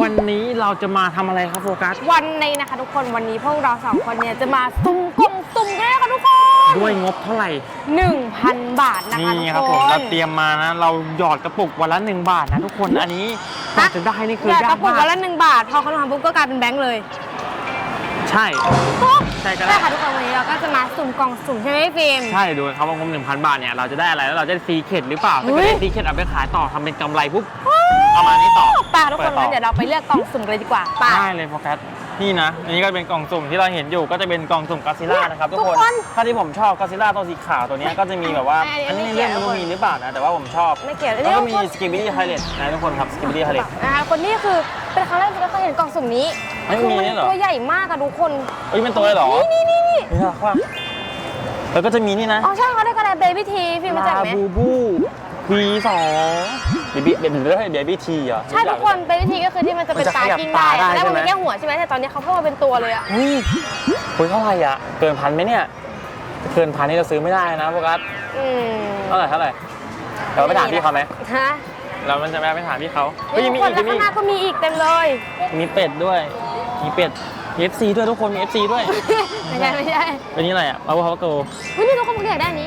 วันนี้เราจะมาทำอะไรครับโฟกัส วันนี้นะคะทุกคนวันนี้พวกเราสองคนเนี่ยจะมาสุ่มกล่องสุ่มกันนะคะทุกคน ด้วยงบเท่าไหร่ 1,000 บาทนะคะนี่ทุกครับคผมนเราเตรียมมานะ เราหยอดกระปุกวันละหนึ่งบาทนะทุกคนอันนี้กว่าจะได้นี่คือเดี๋ยวยากระปุกมาวันกละหนึ่งบาท พอเขาทำปุ๊บก็กลายเป็นแบงค์เลย ใช่ใช่ก็ได้ใช่ค่ะทุกคนวันนี้เราก็จะมาสุ่มกล่องสุ่มใช่ไหมพี่ฟิล์มใช่ดูครับว่างบหนึ่งพันบาทเนี่ยเราจะได้อะไรแล้วเราจะได้ซีเค็ดหรือเปล่าถ้าเกิดเฮ้ยได้ซีเค็ดเอาไปขายต่อทำเป็นกำไรปุ๊บ เอามานี้ต่อไป่าทุกคนเปิดต่องั้นเดี๋ยวเราไปเลือกกล่องสุ่มกันเลยดีกว่าไป่า ได้เลยโฟกัสนี่นะ อันนี้ก็เป็นกล่องสุ่มที่เราเห็นอยู่ก็จะเป็นกล่องสุ่มกอซิล่านะครับทุกทุกคคนนถ้าที่ผมชอบกอซิล่าตัวสีขาวตัวเนี้ยก็จะมีแบบว่า อัอันนนี้นี้ไม่ในเกี่เรื่ยองวมันมีหรือเปล่านะ แต่ว่าผมชอบไม่เกี่ยวแล้วก็มีทุคนสกิบิดี้ไฮเลตนะทุกคนครับสกิบิดี้ไฮเลต นะคะคนนี้คือเป็นครั้งแรกที่เราเคยเห็นกล่องสุ่มนี้เฮ้ยคือมีมันด้วยเหรอ ตัวใหญ่มากอะทุกคนเอ้ยเป็นตัวเลยเหรอนี่นี่นี่นี่น่ารักว่ะแล้วก็จะมีนี่นะอ๋อใช่เขาได้กระดาษเบบี้ทีฟิล์มรู้จักลาไหมบูบู V2 เบบี้เบบี้เบบี้ทีเหรอใช่ทุกคนเบบี้ทีก็คือที่มันจะเป็นมันจะตาขยับกิ้งตาได้ได้แล้วมันใช่ไหมมีแค่หัวใช่ไหมแต่ตอนนี้เขาเพิ่มมาเป็นตัวเลยอะเฮ้ยคุยเท่าไหร่อะ เกินพันไหมเนี่ย เกินพันนี่เราซื้อไม่ได้นะโฟกัสอืมเท่าไหร่เท่าไหร่เราไปถามพี่เขาไหมฮะเรามันจะไปถามพี่เขาเฮ้ยมีทุกคนอีกแล้วมีข้างหน้าก็มีอีกเต็มเลย มีเป็ดด้วย มีเป็ดมี FC ด้วยทุกคนมี FC ด้วยไม่ใช่ไม่ใช่เป็นนี่อะไรอะมาบูเขาโกเฮ้ยนี่ทุกคนผมอยากได้อัน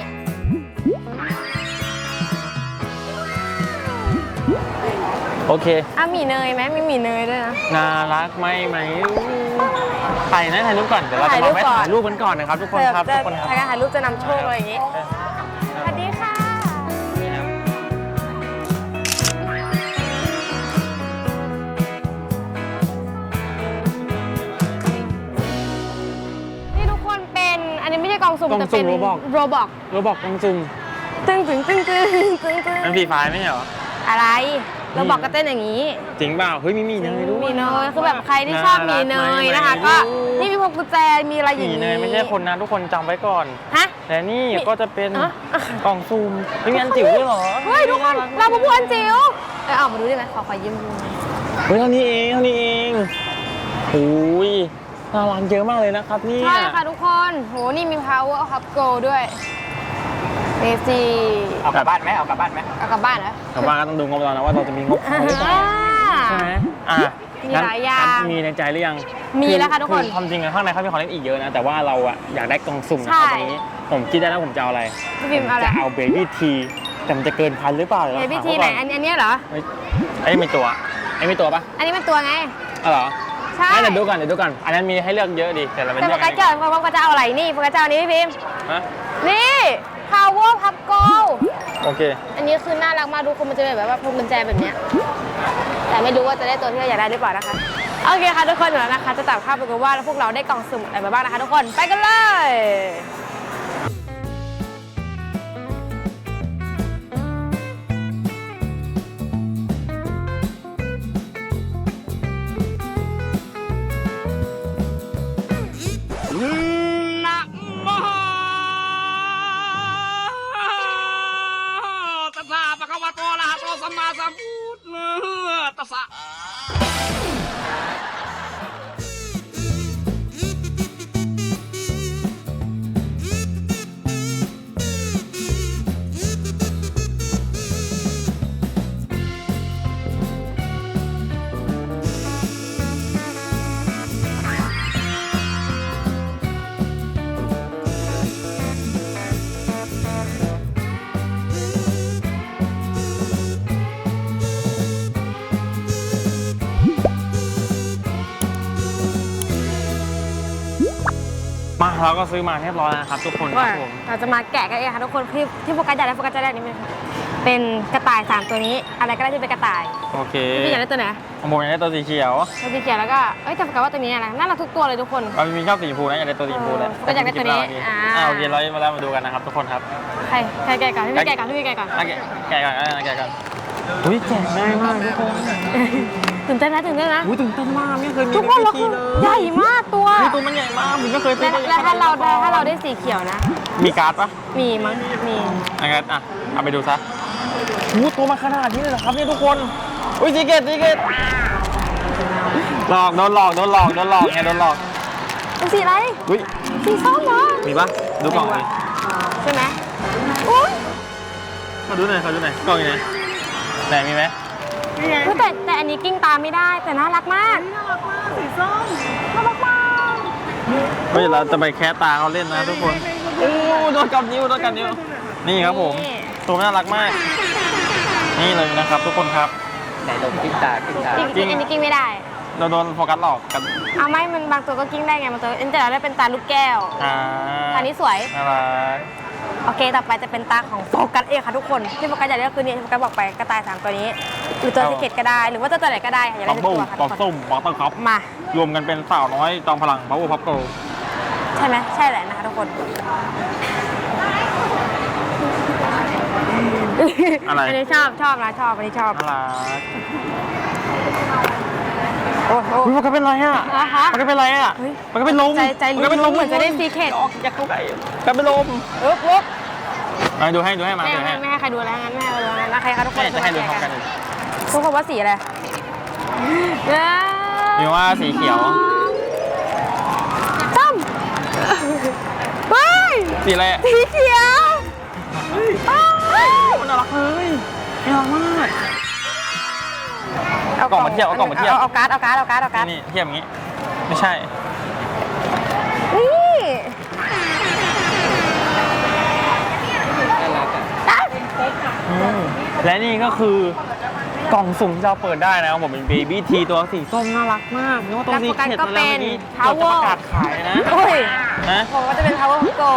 โอเคอะหมี่เนยไหมมีหมี่เนยด้วยนะ น่ารักไหมไหมถ่ายนะถ่ายรูปก่อนเดี๋ยวเราจะมาแวะถ่าถ่ายยรูรูปปก่อนกันก่อนนะครับทุกคนครับจะทุกคนครับถ่ายการถ่ายรูปจะนำโชคอะไรอย่างงี้ สวัสดีค่ะ นี่ครับนี่ทุกคนเป็น อันนี้ไม่ใช่กล่องสุ่มกล่องแต่สุ่เป็มน Roblox โรบอกเราบอกกองซุ่มตึ้งตึ้งตึ้งตึ้งตึ้งตึ้งมันฟรีไฟล์ไม่ใช่เหรออะไร โรบอกก็เต้นอย่างนี้จริงเปล่าเฮ้ยมีมีเนยด้วย มีเนยคือแบบใครที่ชอบมีเนยนะคะ น่ารักไหม ก็นี่มีพวงกุญแจมีอะไรอย่าง มีนี้เนยไม่ใช่คนนะทุกคนจำไว้ก่อน ฮะแต่นี่มีก็จะเป็นอะ กล่องซูมเฮ้ยมีอันจิ๋วด้วยเหรอเฮ้ยทุกคนเรามาพูดอันจิ๋วเออเอามาดูได้ไหมขอขอยืมดูเฮ้ยเท่านี้เองเท่านี้เองโอ้ยน่ารักเยอะมากเลยนะครับเนี่ย ใช่ค่ะทุกคนโหนี่มี power of go ด้วย เอซีเอากลับบ้านไหมเอากลับบ้านไหมเอากลับบ้านเหรอแต่ว่าก็ต้องดูงบเรานะว่าเราจะมีงบพอหรือเปล่าใช่ไหมอะมีหลายอย่างงั้นมีในใจหรือยังมีแล้วค่ะทุกคนอความจริงอะข้างในเขามีของเล่นอีกเยอะนะ แต่ว่าเราอะอยากได้กล่องสุ่มนะใช่ครับวันนี้ ผมคิดได้แล้วผมจะเอาอะไรพี่พิมพ์เอาอะไรจะเอาเบบี้ทีแต่มันจะเกินพันหรือเปล่าดี๋ยวเบเราบี้ถามทีเขาไหนก่อนอันอันเนี้ยเหรอเอ้ยไอ้ยมีตัวไอ้ยมีตัวปะอันนี้เป็นตัวไงอ๋อเหรอใช่งั้นเดี๋ยวดูก่อนเดี๋ยวดูก่อนอันนั้นมีให้เลือกเยอะดิแต่เราไปแต่เลืโฟอกกัอัสนเจอโฟกัสจะเอาอะไรนี่โฟกัสจะเอาอันนี้พี่พิมพ์ ฮะนี่ power of go โอเค อันนี้คือน่ารักมากดูคนมันจะเป็นแบบว่าพวงกุญแจแบบเนี้ยแต่ไม่รู้ว่าจะได้ตัวที่เราอยากได้หรือเปล่านะคะ โอเคค่ะทุกคนเดี๋ยวนะคะ จะตัดภาพไปกันว่าแล้วพวกเราได้กล่องสุ่มอะไรมาบ้างนะคะ ทุกคนไปกันเลย สสะปะคะวะโตอะระหะโตสัมมาสัมพุทธัสสะ มาเราก็ซื้อมาเรียบร้อยแล้วนะครับทุกคนครับผมเราจะมาแกะกันเองค่ะทุกคนที่ที่โฟกัสอยากได้โฟกัสจะได้อันนี้ไหมคะเป็นกระต่ายสามตัวนี้ อะไรก็ได้ที่เป็นกระต่ายโอเคพี่อยากได้ตัวไหนของผมอยากได้ตัวสีเขียวตัวสีเขียวแล้วก็เอ้ยแต่โฟกัสว่าตัวนี้อะไรน่ารักทุกตัวเลยทุกคนมันมีชอบสีชมพูนะอยากได้ตัวสีชมพูแหละก็อยากได้ตัวนี้อ่าอ่าโอเคเรามาแล้วมาดูกันนะครับทุกคนครับใครใครแกะก่อนพี่พี่แกะก่อนพี่พี่แกะก่อนอะแกะแกะก่อนอะแกะก่อนอุ้ยแกะง่ายมากทุกคน ตื่นเต้นนะตื่นเต้นนะ อุ้ยตื่นเต้นมากไม่เคยมีทุกคนเราในคือเลยใหญ่มากตัวเฮ้ยตัวมันใหญ่มากผมไม่เคยซื้และอและถ้าเราได้ถ้าเราได้สีเขียวนะ มีการ์ดปะมีมั้งมีอะงั้นอะเอาไปดูซะอู้ตัวมาขนาดนี้เลยเหรอครับเนี่ยทุกคนอุ้ยซีเกตซีเกตหลอกโดนหลอกโดนหลอกโดนหลอกไงโดนหลอกเป็นสีอะไรอุ้ยสีส้มเหรอมีปะดูกล่องเลยใช่ไหมอุ้ยมาดูหน่อยขอดูหน่อยกล่องอยู่ไหนไหนมีไหม นี่ไงเฮ้ยแต่แต่อันนี้กิ้งตามไม่ได้แต่น่ารักมากน่ารักมากสีส้มน่ารักมากเฮ้ยเราจะไปแคะตาเขาเล่นนะทุกคนโอ้โดนกัดนิ้วโดนกัดนิ้ว นี่ครับผมนี่ตัวน่ารักมาก นี่เลยนะครับ ทุกคนครับ ไหนลงกิ้งตากิ้งตากิ้งจริงอันนี้กิ้งไม่ได้ เราโดนโฟกัสหลอกกันเอาไม่มันบางตัวก็กิ้งได้ไงบางตัวแต่เราได้เป็นตาลูกแก้วอ่าอันนี้สวย น่ารัก โอเค ต่อไปจะเป็นตาของโฟกัสเองค่ะทุกคนที่โฟกัสอยากได้ก็คือเนี่ยที่โฟกัสบอกไปกระต่ายสามตัวนี้หรือตัวซิเกตก็ได้หรือว่าตัวตัวไหนก็ได้ค่ะอยากปอได้กทุกตุ้มตัวค่ะปอกทุกคนส้มปอกต้นครับ มารวมกันเป็นสาวน้อยจอมพลัง power pop girl ใช่ไหมใช่แหละนะคะทุกคน อะไรอันนี้ชอบชอบนะชอบอันนี้ชอบ น่ารัก โอ้โหอุ้ยมันก็เป็นไรอะอะฮะมันก็เป็นไรอะ เฮ้ยมันก็เป็นลมใจใจมันก็เป็นลมเหมือนจะได้ secret ออกอยากเข้าใกล้ก็เป็นลมลุกลุกมาดูให้ดูให้มาไม่ดูให้ให้ไม่ให้ใครดูแล้วงั้นไม่ให้ดูแล้วงั้นนะใครคะทุกคนแม่จะให้ดูพร้อมกันเลยทุกคนว่าสีอะไรมีว่าสีเขียวต้มเฮ้ยสีอะไรอะสีเขียวเฮ้ยน่ารักเลยน่ารักมาก เอากล่องมาเทียบเอากล่องมาเทียบ เอาการ์ดเอาการ์ดเอาการ์ดเอาการ์ดนี่เทียบอย่างนี้ ไม่ใช่ นี่น่ารักอะอะและนี่ก็คือ กล่องสุ่มที่เราเปิดได้นะครับผมเป็นเบบี้ทีตัวสีส้มน่ารักมากนึกว่าตัวสีเข็ดแล้วเมื่อกี้เราจะประกาศขายนะโอ้ยนะผมก็จะเป็น power go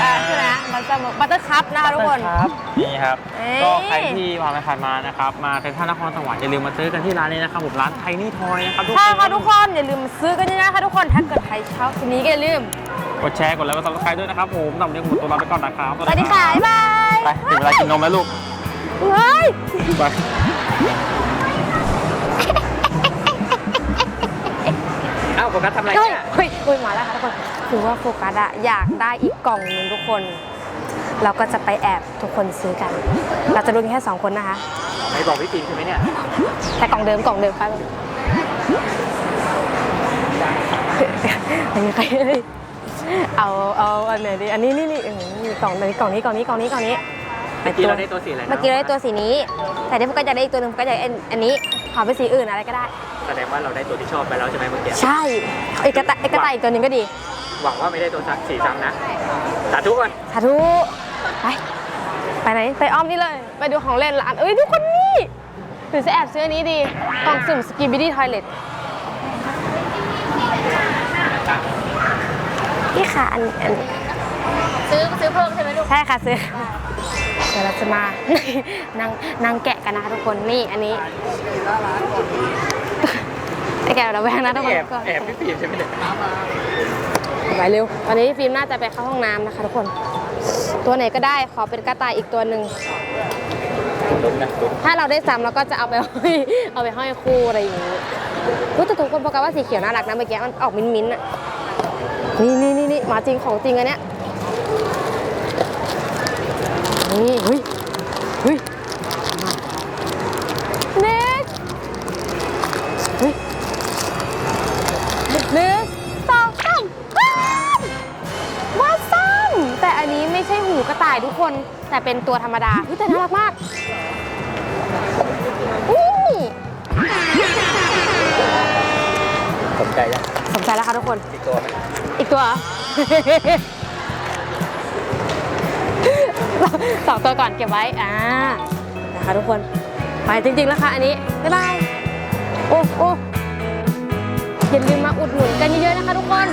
อ่าชื่ออะไรนะบัตเตอร์บัตเตอร์คัพนะคะทุกคนครับนี่ครับเอ้ยก็ใครที่ผ่านไปผ่านมานะครับ มาเซ็นทรัลนครสวรรค์อย่าลืมมาซื้อกันที่ร้านนี้นะครับผมร้านไทนี่ทอยนะครับทุกคใช่นค่ะทุกคนอย่าลืมมาซื้อกันเยอะๆนะคะทุกคนถ้าเกิดใครชอบทีนี้ก็อย่าลืมกดแชร์กดไลค์กดซับสไครต์ด้วยนะครับผมสำหรับวันนี้ผมตัวลาไปก่อนนะครับสวัสดีค่ะบ๊ายบายไปถึงเวลากินนมแล้วลูกเฮ้ยไป เอ้าโฟกัสทำอะไรเฮ้ยเนี่ยเฮ้ยเฮ้ยมาแล้วค่ะทุกคนคือว่าโฟกัสอะอยากได้อีกกล่องหนึงทุกคน เราก็จะไปแอบทุกคนซื้อกัน เราจะดูกันแค่สองคนนะคะไม่บอกพี่ปิงใช่ไหมเนี่ยแต่กล่องเดิมกล่องเดิมไปอันนี้ใครเลยเอาเอาอันไหนดีอันนี้นี่นี่อืมกล่องนี้กล่องนี้กล่องนี้กล่องนี้กล่องนี้ เมื่อกี้เราได้ตัวสีอะไรนะ เมื่อกี้เราได้ตัวสีนี้ แต่ที่พวกก็จะได้อีกตัวหนึ่งพวกก็จะได้อันนี้ ขอเป็นสีอื่นอะไรก็ได้ แสดงว่าเราได้ตัวที่ชอบไปแล้วใช่ไหมเมื่อกี้ ใช่เอาอีกกระต่ายอีกกระต่ายอีกตัวหนึ่งก็ดี หวังว่าไม่ได้ตัวสีซ้ำนะ สาธุก่อนสาธุ ไป ไปไหน ไปอ้อมนี่เลย ไปดูของเล่นร้านเอ้ยทุกคนนี่หรือจะแอบซื้ออันนี้ดีกล่องสุ่มสกีบิดี้ทอยเลทนี่ค่ะ อันอันซื้อซื้อเพิ่มใช่ไหมลูก ใช่ค่ะซื้อ เดี๋ยวเราจะมานั่งนั่งแกะกันนะคะทุกคนนี่อันนี้ไอแกะเราแวงนะทุกคนแอบแอบพี่ปิงใช่ไหมเนี่ยไปเร็วตอนนี้ฟิล์มน่าจะไปเข้าห้องน้ำนะคะทุกคน ตัวไหนก็ได้ขอเป็นกระต่ายอีกตัวหนึ่งลุ้นนะลุ้นถ้าเราได้ซ้ำเราก็จะเอาไปห้อยเอาไปห้อยคู่อะไรอย่างนี้รู้แต่ทุกคนโฟกัสว่าสีเขียวน่ารักนะเมื่อกี้มันออกมิ้นท์มิ้นท์อะนี่นี่นี่นี่มาจริงของจริงอันเนี้ย นี่เฮ้ยเฮ้ยเน็กเฮ้ยหนึ่งสองสามว้าวว้าซ้ำแต่อันนี้ไม่ใช่หูกระต่ายทุกคน แต่เป็นตัวธรรมดาเฮ้ยแต่น่ารักมากนี่สนใจยังสนใจแล้วค่ะทุกคน อีกตัวอีกตัวเหรอ สองตัวก่อนเก็บไว้ อ่า นะคะทุกคน ไปจริงๆแล้วค่ะอันนี้ บ๊ายบาย โอ้โอ้อย่าลืมมาอุดหนุนกันเยอะๆนะคะทุกคน